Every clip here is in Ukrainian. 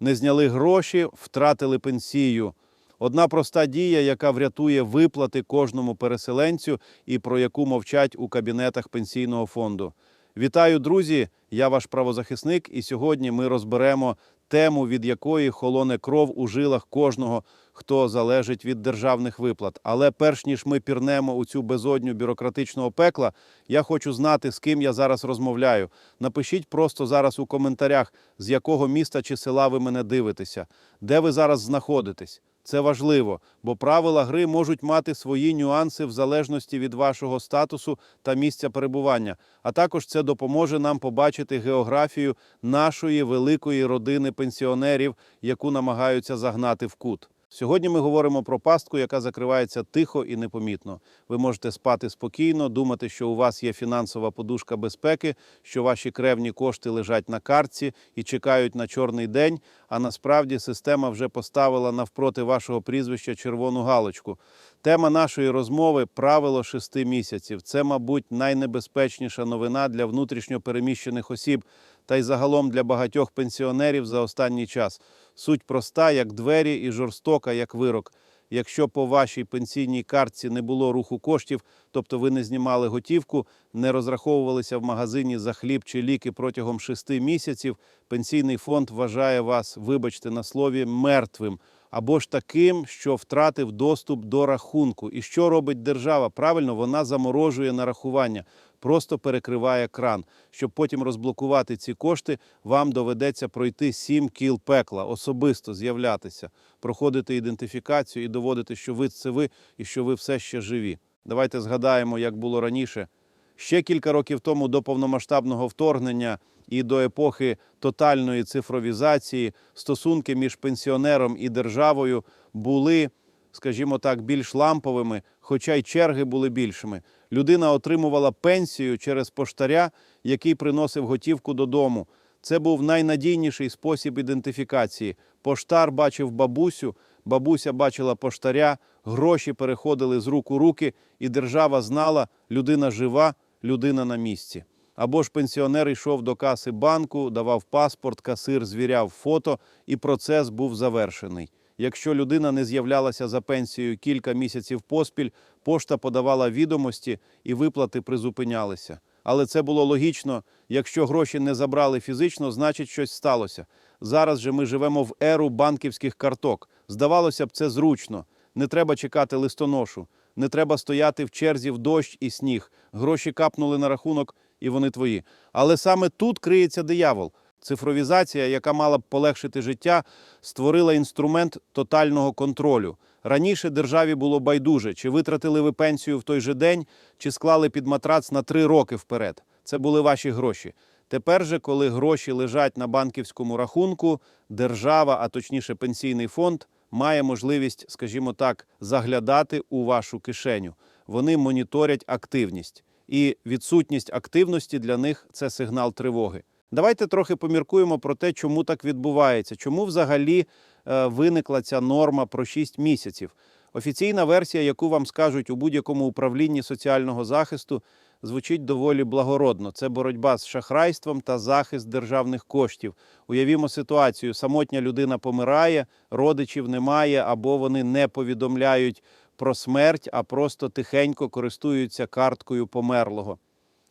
не зняли гроші, втратили пенсію. Одна проста дія, яка врятує виплати кожному переселенцю і про яку мовчать у кабінетах пенсійного фонду. Вітаю, друзі! Я ваш правозахисник, і сьогодні ми розберемо тему, від якої холоне кров у жилах кожного, хто залежить від державних виплат. Але перш ніж ми пірнемо у цю безодню бюрократичного пекла, я хочу знати, з ким я зараз розмовляю. Напишіть просто зараз у коментарях, з якого міста чи села ви мене дивитеся, де ви зараз знаходитесь. Це важливо, бо правила гри можуть мати свої нюанси в залежності від вашого статусу та місця перебування. А також це допоможе нам побачити географію нашої великої родини пенсіонерів, яку намагаються загнати в кут. Сьогодні ми говоримо про пастку, яка закривається тихо і непомітно. Ви можете спати спокійно, думати, що у вас є фінансова подушка безпеки, що ваші кревні кошти лежать на картці і чекають на чорний день. А насправді система вже поставила навпроти вашого прізвища червону галочку. Тема нашої розмови правило шести місяців. Це, мабуть, найнебезпечніша новина для внутрішньо переміщених осіб та й загалом для багатьох пенсіонерів за останній час. Суть проста, як двері, і жорстока, як вирок. Якщо по вашій пенсійній картці не було руху коштів, тобто ви не знімали готівку, не розраховувалися в магазині за хліб чи ліки протягом шести місяців, пенсійний фонд вважає вас, вибачте на слові, мертвим або ж таким, що втратив доступ до рахунку. І що робить держава? Правильно, вона заморожує нарахування, просто перекриває кран. Щоб потім розблокувати ці кошти, вам доведеться пройти сім кіл пекла, особисто з'являтися, проходити ідентифікацію і доводити, що ви це ви і що ви все ще живі. Давайте згадаємо, як було раніше. Ще кілька років тому до повномасштабного вторгнення і до епохи тотальної цифровізації стосунки між пенсіонером і державою були, скажімо так, більш ламповими, хоча й черги були більшими. Людина отримувала пенсію через поштаря, який приносив готівку додому. Це був найнадійніший спосіб ідентифікації. Поштар бачив бабусю, бабуся бачила поштаря, гроші переходили з рук у руки, і держава знала, людина жива, людина на місці. Або ж пенсіонер йшов до каси банку, давав паспорт, касир звіряв фото, і процес був завершений. Якщо людина не з'являлася за пенсією кілька місяців поспіль, пошта подавала відомості і виплати призупинялися. Але це було логічно. Якщо гроші не забрали фізично, значить щось сталося. Зараз же ми живемо в еру банківських карток. Здавалося б, це зручно. Не треба чекати листоношу, не треба стояти в черзі в дощ і сніг. Гроші капнули на рахунок, і вони твої. Але саме тут криється диявол. Цифровізація, яка мала б полегшити життя, створила інструмент тотального контролю. Раніше державі було байдуже, чи витратили ви пенсію в той же день, чи склали під матрац на три роки вперед. Це були ваші гроші. Тепер же, коли гроші лежать на банківському рахунку, держава, а точніше пенсійний фонд, має можливість, скажімо так, заглядати у вашу кишеню. Вони моніторять активність. І відсутність активності для них це сигнал тривоги. Давайте трохи поміркуємо про те, чому так відбувається, чому взагалі е, виникла ця норма про 6 місяців. Офіційна версія, яку вам скажуть у будь-якому управлінні соціального захисту, звучить доволі благородно. Це боротьба з шахрайством та захист державних коштів. Уявімо ситуацію: самотня людина помирає, родичів немає, або вони не повідомляють про смерть, а просто тихенько користуються карткою померлого.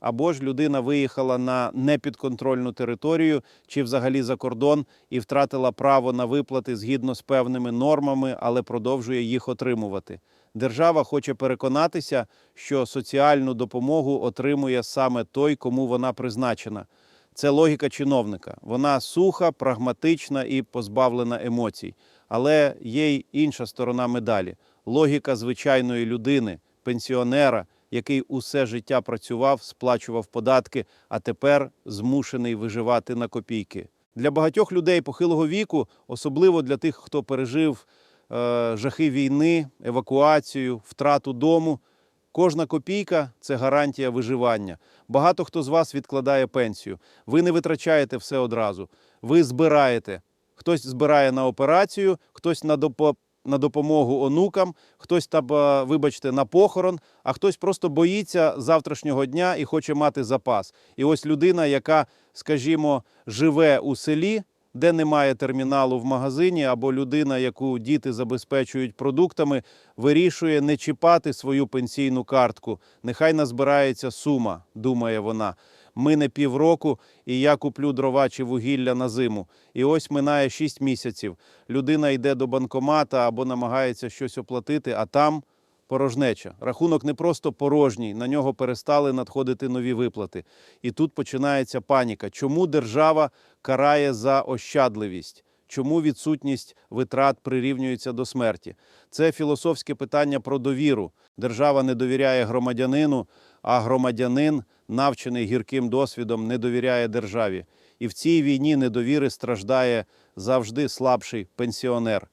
Або ж людина виїхала на непідконтрольну територію чи взагалі за кордон і втратила право на виплати згідно з певними нормами, але продовжує їх отримувати. Держава хоче переконатися, що соціальну допомогу отримує саме той, кому вона призначена. Це логіка чиновника. Вона суха, прагматична і позбавлена емоцій. Але є й інша сторона медалі логіка звичайної людини, пенсіонера, який усе життя працював, сплачував податки, а тепер змушений виживати на копійки. Для багатьох людей похилого віку, особливо для тих, хто пережив е, жахи війни, евакуацію, втрату дому. Кожна копійка це гарантія виживання. Багато хто з вас відкладає пенсію. Ви не витрачаєте все одразу. Ви збираєте. Хтось збирає на операцію, хтось на допо- на допомогу онукам, хтось там, вибачте, на похорон, а хтось просто боїться завтрашнього дня і хоче мати запас. І ось людина, яка, скажімо, живе у селі, де немає терміналу в магазині, або людина, яку діти забезпечують продуктами, вирішує не чіпати свою пенсійну картку. Нехай назбирається сума, думає вона. Мине півроку, і я куплю дрова чи вугілля на зиму. І ось минає 6 місяців. Людина йде до банкомата або намагається щось оплатити, а там порожнеча. Рахунок не просто порожній, на нього перестали надходити нові виплати. І тут починається паніка. Чому держава карає за ощадливість? Чому відсутність витрат прирівнюється до смерті? Це філософське питання про довіру. Держава не довіряє громадянину, а громадянин, навчений гірким досвідом, не довіряє державі. І в цій війні недовіри страждає завжди слабший пенсіонер.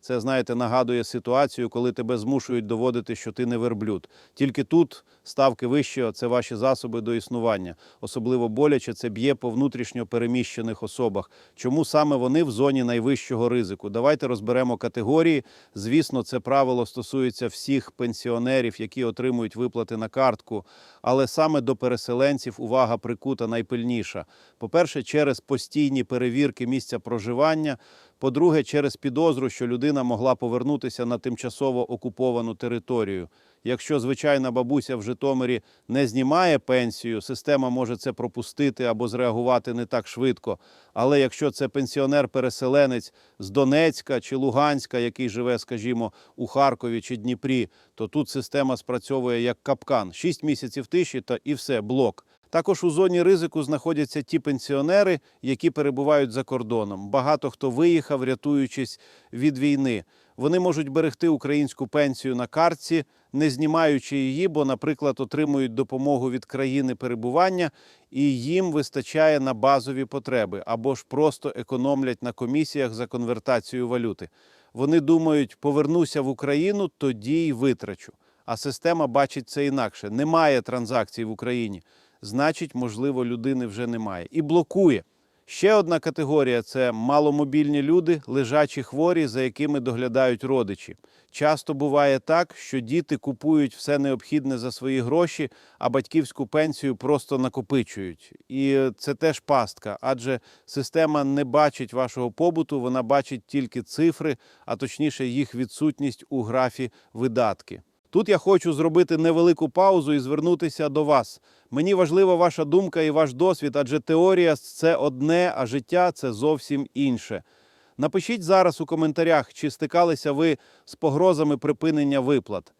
Це, знаєте, нагадує ситуацію, коли тебе змушують доводити, що ти не верблюд. Тільки тут ставки вищі це ваші засоби до існування. Особливо боляче це б'є по внутрішньо переміщених особах. Чому саме вони в зоні найвищого ризику? Давайте розберемо категорії. Звісно, це правило стосується всіх пенсіонерів, які отримують виплати на картку. Але саме до переселенців увага прикута найпильніша. По-перше, через постійні перевірки місця проживання. По-друге, через підозру, що людина могла повернутися на тимчасово окуповану територію. Якщо звичайна бабуся в Житомирі не знімає пенсію, система може це пропустити або зреагувати не так швидко. Але якщо це пенсіонер-переселенець з Донецька чи Луганська, який живе, скажімо, у Харкові чи Дніпрі, то тут система спрацьовує як капкан. Шість місяців тиші та і все, блок. Також у зоні ризику знаходяться ті пенсіонери, які перебувають за кордоном. Багато хто виїхав, рятуючись від війни. Вони можуть берегти українську пенсію на картці, не знімаючи її, бо, наприклад, отримують допомогу від країни перебування, і їм вистачає на базові потреби або ж просто економлять на комісіях за конвертацію валюти. Вони думають, повернуся в Україну, тоді й витрачу. А система бачить це інакше. Немає транзакцій в Україні значить, можливо, людини вже немає. І блокує. Ще одна категорія це маломобільні люди, лежачі хворі, за якими доглядають родичі. Часто буває так, що діти купують все необхідне за свої гроші, а батьківську пенсію просто накопичують. І це теж пастка, адже система не бачить вашого побуту, вона бачить тільки цифри, а точніше їх відсутність у графі видатки. Тут я хочу зробити невелику паузу і звернутися до вас. Мені важлива ваша думка і ваш досвід, адже теорія це одне, а життя це зовсім інше. Напишіть зараз у коментарях, чи стикалися ви з погрозами припинення виплат.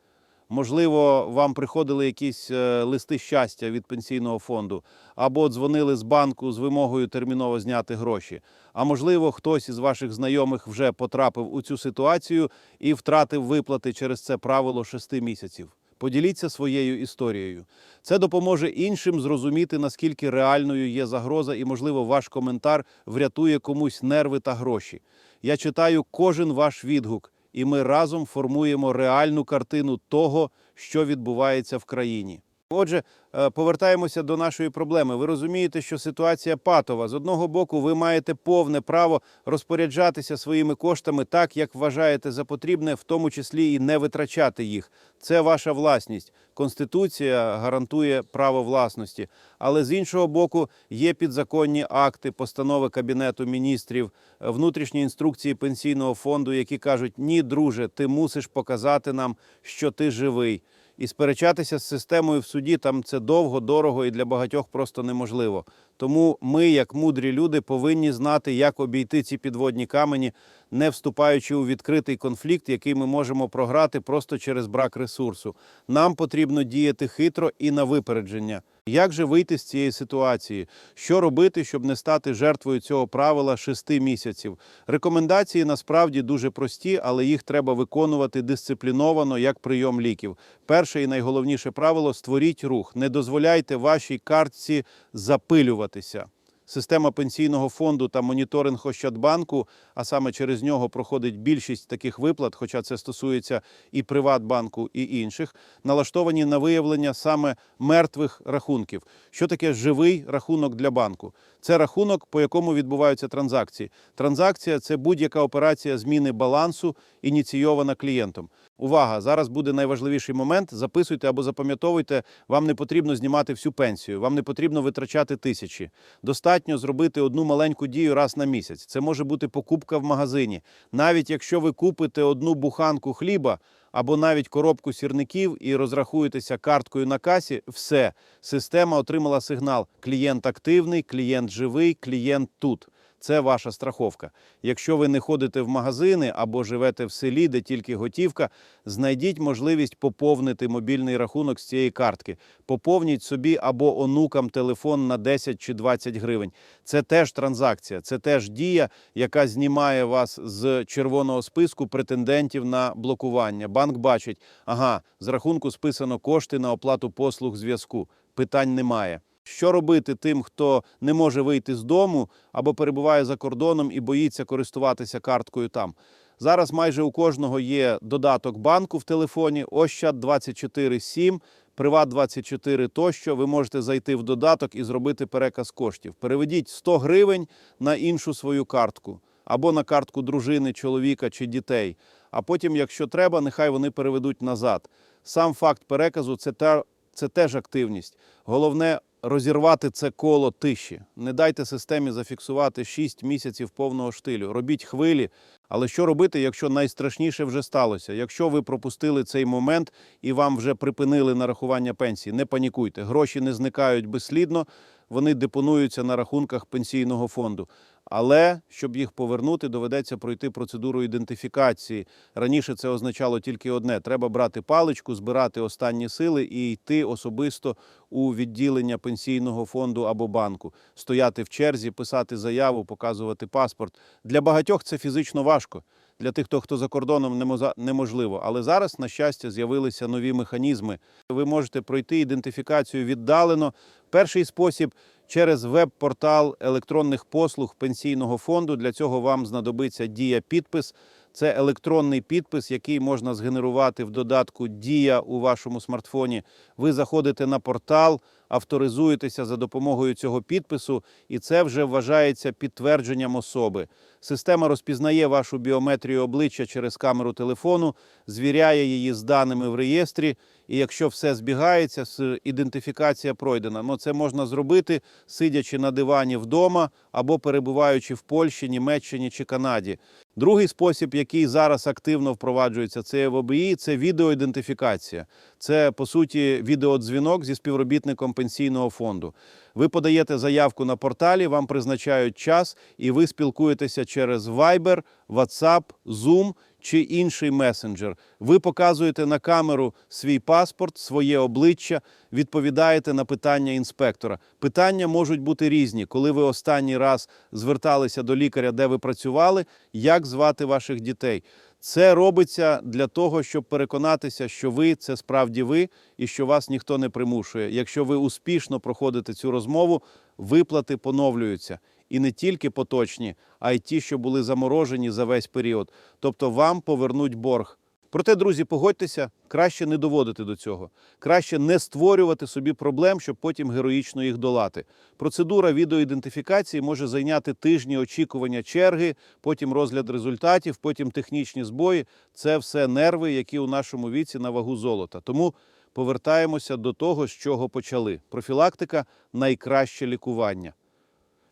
Можливо, вам приходили якісь е, листи щастя від пенсійного фонду, або дзвонили з банку з вимогою терміново зняти гроші. А можливо, хтось із ваших знайомих вже потрапив у цю ситуацію і втратив виплати через це правило шести місяців. Поділіться своєю історією. Це допоможе іншим зрозуміти, наскільки реальною є загроза, і, можливо, ваш коментар врятує комусь нерви та гроші. Я читаю кожен ваш відгук, і ми разом формуємо реальну картину того, що відбувається в країні. Отже, е, повертаємося до нашої проблеми. Ви розумієте, що ситуація патова. З одного боку, ви маєте повне право розпоряджатися своїми коштами так, як вважаєте за потрібне, в тому числі і не витрачати їх. Це ваша власність. Конституція гарантує право власності. Але з іншого боку, є підзаконні акти, постанови Кабінету міністрів, е, внутрішні інструкції пенсійного фонду, які кажуть: ні, друже, ти мусиш показати нам, що ти живий. І сперечатися з системою в суді там це довго, дорого і для багатьох просто неможливо. Тому ми, як мудрі люди, повинні знати, як обійти ці підводні камені, не вступаючи у відкритий конфлікт, який ми можемо програти просто через брак ресурсу. Нам потрібно діяти хитро і на випередження. Як же вийти з цієї ситуації? Що робити, щоб не стати жертвою цього правила шести місяців? Рекомендації насправді дуже прості, але їх треба виконувати дисципліновано як прийом ліків. Перше і найголовніше правило створіть рух. Не дозволяйте вашій картці запилюватися. Система пенсійного фонду та моніторинг Ощадбанку, а саме через нього проходить більшість таких виплат, хоча це стосується і Приватбанку, і інших, налаштовані на виявлення саме мертвих рахунків. Що таке живий рахунок для банку? Це рахунок, по якому відбуваються транзакції. Транзакція це будь-яка операція зміни балансу, ініційована клієнтом. Увага! Зараз буде найважливіший момент. Записуйте або запам'ятовуйте. Вам не потрібно знімати всю пенсію, вам не потрібно витрачати тисячі. Достатньо зробити одну маленьку дію раз на місяць. Це може бути покупка в магазині. Навіть якщо ви купите одну буханку хліба або навіть коробку сірників і розрахуєтеся карткою на касі, все, система отримала сигнал: клієнт активний, клієнт живий, клієнт тут. Це ваша страховка. Якщо ви не ходите в магазини або живете в селі, де тільки готівка, знайдіть можливість поповнити мобільний рахунок з цієї картки. Поповніть собі або онукам телефон на 10 чи 20 гривень. Це теж транзакція, це теж дія, яка знімає вас з червоного списку претендентів на блокування. Банк бачить, ага, з рахунку списано кошти на оплату послуг зв'язку. Питань немає. Що робити тим, хто не може вийти з дому або перебуває за кордоном і боїться користуватися карткою там? Зараз майже у кожного є додаток банку в телефоні, Ощад 24.7, Приват 24 тощо. Ви можете зайти в додаток і зробити переказ коштів. Переведіть 100 гривень на іншу свою картку або на картку дружини, чоловіка чи дітей. А потім, якщо треба, нехай вони переведуть назад. Сам факт переказу це та це теж активність. Головне розірвати це коло тиші. Не дайте системі зафіксувати 6 місяців повного штилю. Робіть хвилі. Але що робити, якщо найстрашніше вже сталося? Якщо ви пропустили цей момент і вам вже припинили нарахування пенсії, не панікуйте. Гроші не зникають безслідно, вони депонуються на рахунках пенсійного фонду. Але щоб їх повернути, доведеться пройти процедуру ідентифікації. Раніше це означало тільки одне: треба брати паличку, збирати останні сили і йти особисто у відділення пенсійного фонду або банку, стояти в черзі, писати заяву, показувати паспорт. Для багатьох це фізично важко. Для тих, хто хто за кордоном неможливо. Але зараз, на щастя, з'явилися нові механізми. Ви можете пройти ідентифікацію віддалено. Перший спосіб через веб-портал електронних послуг пенсійного фонду. Для цього вам знадобиться дія підпис. Це електронний підпис, який можна згенерувати в додатку Дія у вашому смартфоні. Ви заходите на портал, авторизуєтеся за допомогою цього підпису, і це вже вважається підтвердженням особи. Система розпізнає вашу біометрію обличчя через камеру телефону, звіряє її з даними в реєстрі. І якщо все збігається, ідентифікація пройдена. Ну це можна зробити, сидячи на дивані вдома або перебуваючи в Польщі, Німеччині чи Канаді. Другий спосіб, який зараз активно впроваджується, це в ОБІ, це відеоідентифікація. Це по суті відеодзвінок зі співробітником пенсійного фонду. Ви подаєте заявку на порталі, вам призначають час, і ви спілкуєтеся через Viber, WhatsApp, Zoom чи інший месенджер. Ви показуєте на камеру свій паспорт, своє обличчя, відповідаєте на питання інспектора. Питання можуть бути різні. Коли ви останній раз зверталися до лікаря, де ви працювали, як звати ваших дітей. Це робиться для того, щоб переконатися, що ви це справді ви і що вас ніхто не примушує. Якщо ви успішно проходите цю розмову, виплати поновлюються. І не тільки поточні, а й ті, що були заморожені за весь період. Тобто вам повернуть борг. Проте, друзі, погодьтеся, краще не доводити до цього. Краще не створювати собі проблем, щоб потім героїчно їх долати. Процедура відеоідентифікації може зайняти тижні очікування черги, потім розгляд результатів, потім технічні збої. Це все нерви, які у нашому віці на вагу золота. Тому повертаємося до того, з чого почали. Профілактика найкраще лікування.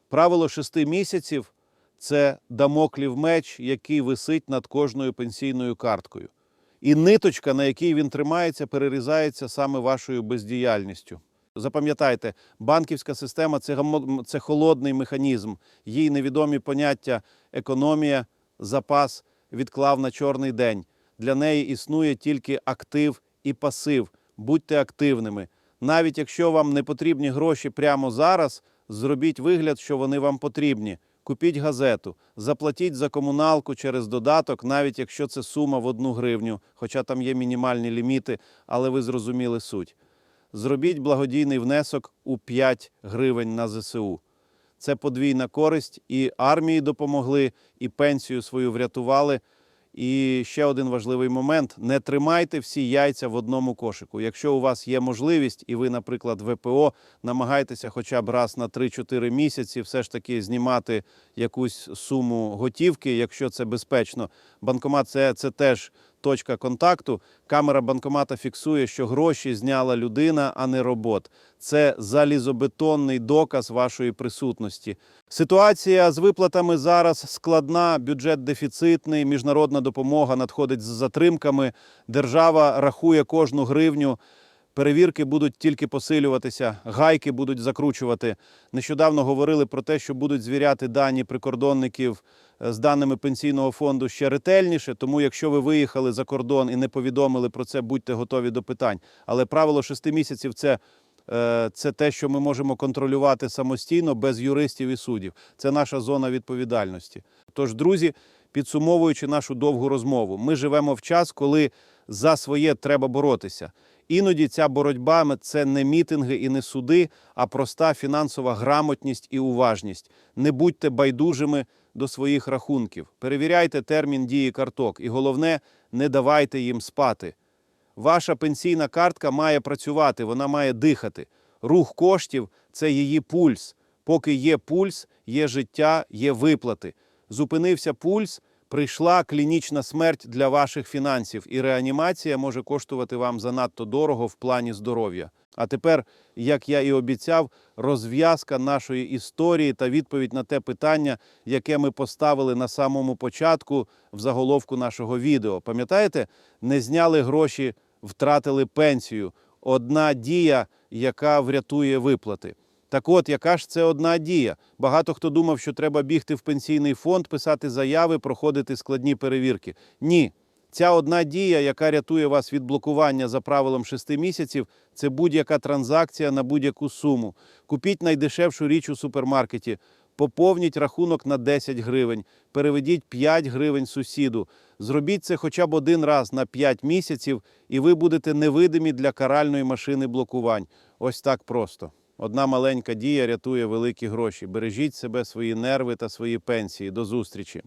Правило шести місяців це дамоклів меч, який висить над кожною пенсійною карткою. І ниточка, на якій він тримається, перерізається саме вашою бездіяльністю. Запам'ятайте, банківська система це, це холодний механізм. Їй невідомі поняття економія, запас відклав на чорний день. Для неї існує тільки актив і пасив. Будьте активними. Навіть якщо вам не потрібні гроші прямо зараз, зробіть вигляд, що вони вам потрібні. Купіть газету, заплатіть за комуналку через додаток, навіть якщо це сума в одну гривню, хоча там є мінімальні ліміти, але ви зрозуміли суть. Зробіть благодійний внесок у 5 гривень на ЗСУ. Це подвійна користь, і армії допомогли, і пенсію свою врятували. І ще один важливий момент: не тримайте всі яйця в одному кошику. Якщо у вас є можливість, і ви, наприклад, ВПО, намагайтеся хоча б раз на 3-4 місяці все ж таки знімати якусь суму готівки, якщо це безпечно. Банкомат це, це теж точка контакту, камера банкомата фіксує, що гроші зняла людина, а не робот. Це залізобетонний доказ вашої присутності. Ситуація з виплатами зараз складна, бюджет дефіцитний, міжнародна допомога надходить з затримками. Держава рахує кожну гривню. Перевірки будуть тільки посилюватися, гайки будуть закручувати. Нещодавно говорили про те, що будуть звіряти дані прикордонників з даними пенсійного фонду ще ретельніше. Тому, якщо ви виїхали за кордон і не повідомили про це, будьте готові до питань. Але правило шести місяців це, е, це те, що ми можемо контролювати самостійно без юристів і суддів. Це наша зона відповідальності. Тож, друзі, підсумовуючи нашу довгу розмову, ми живемо в час, коли за своє треба боротися. Іноді ця боротьба це не мітинги і не суди, а проста фінансова грамотність і уважність. Не будьте байдужими до своїх рахунків. Перевіряйте термін дії карток. І головне, не давайте їм спати. Ваша пенсійна картка має працювати, вона має дихати. Рух коштів це її пульс. Поки є пульс, є життя, є виплати. Зупинився пульс, прийшла клінічна смерть для ваших фінансів, і реанімація може коштувати вам занадто дорого в плані здоров'я. А тепер, як я і обіцяв, розв'язка нашої історії та відповідь на те питання, яке ми поставили на самому початку в заголовку нашого відео. Пам'ятаєте, не зняли гроші, втратили пенсію. Одна дія, яка врятує виплати. Так от, яка ж це одна дія? Багато хто думав, що треба бігти в пенсійний фонд, писати заяви, проходити складні перевірки. Ні. Ця одна дія, яка рятує вас від блокування за правилом 6 місяців, це будь-яка транзакція на будь-яку суму. Купіть найдешевшу річ у супермаркеті, поповніть рахунок на 10 гривень, переведіть 5 гривень сусіду. Зробіть це хоча б один раз на 5 місяців, і ви будете невидимі для каральної машини блокувань. Ось так просто. Одна маленька дія рятує великі гроші. Бережіть себе, свої нерви та свої пенсії. До зустрічі!